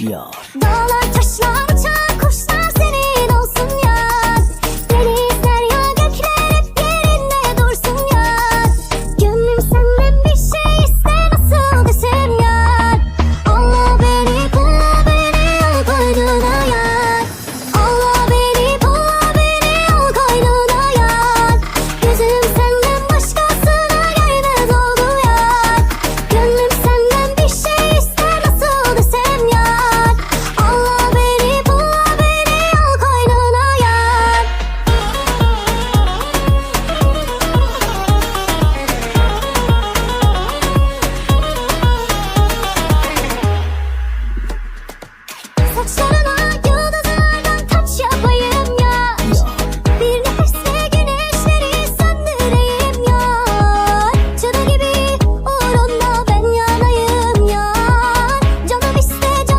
yar Dağlar taşlar Sana